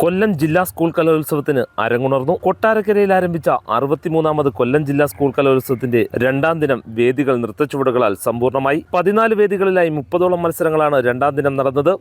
കൊല്ലം ജില്ലാ സ്കൂൾ കലോത്സവത്തിന് അരങ്ങുണർന്നു. കൊട്ടാരക്കരയിൽ ആരംഭിച്ച അറുപത്തിമൂന്നാമത് കൊല്ലം ജില്ലാ സ്കൂൾ കലോത്സവത്തിന്റെ രണ്ടാം ദിനം വേദികൾ നൃത്തച്ചുവടുകളാൽ സമ്പൂർണമായി പതിനാല് വേദികളിലായി മുപ്പതോളം മത്സരങ്ങളാണ് രണ്ടാം ദിനം നടന്നത്.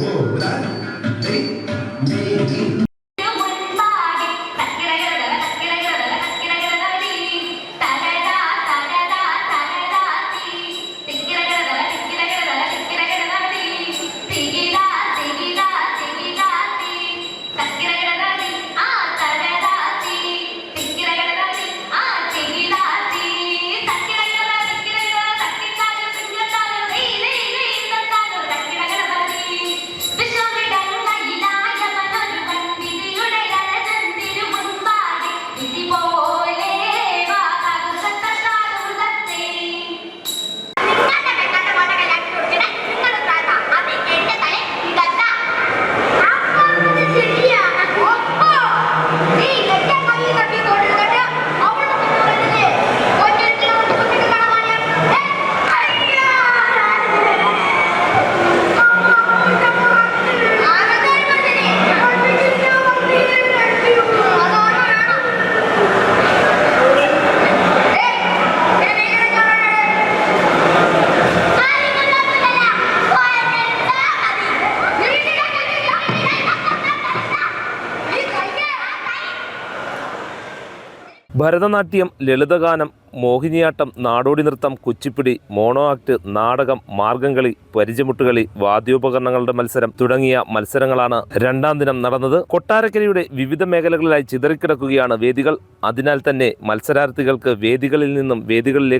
do without him. See? Me, Bharatanatyam ലളിതഗാനം മോഹിനിയാട്ടം നാടോടി നൃത്തം കുച്ചിപ്പിടി മോണോ ആക്ട് നാടകം മാർഗംകളി പരിചമുട്ടുകളി വാദ്യോപകരണങ്ങളുടെ മത്സരം തുടങ്ങിയ മത്സരങ്ങളാണ് രണ്ടാം ദിനം നടന്നത്. കൊട്ടാരക്കരയുടെ വിവിധ മേഖലകളിലായി ചിതറിക്കിടക്കുകയാണ് വേദികൾ. അതിനാൽ തന്നെ മത്സരാർത്ഥികൾക്ക് വേദികളിൽ നിന്നും വേദികളിലേക്ക്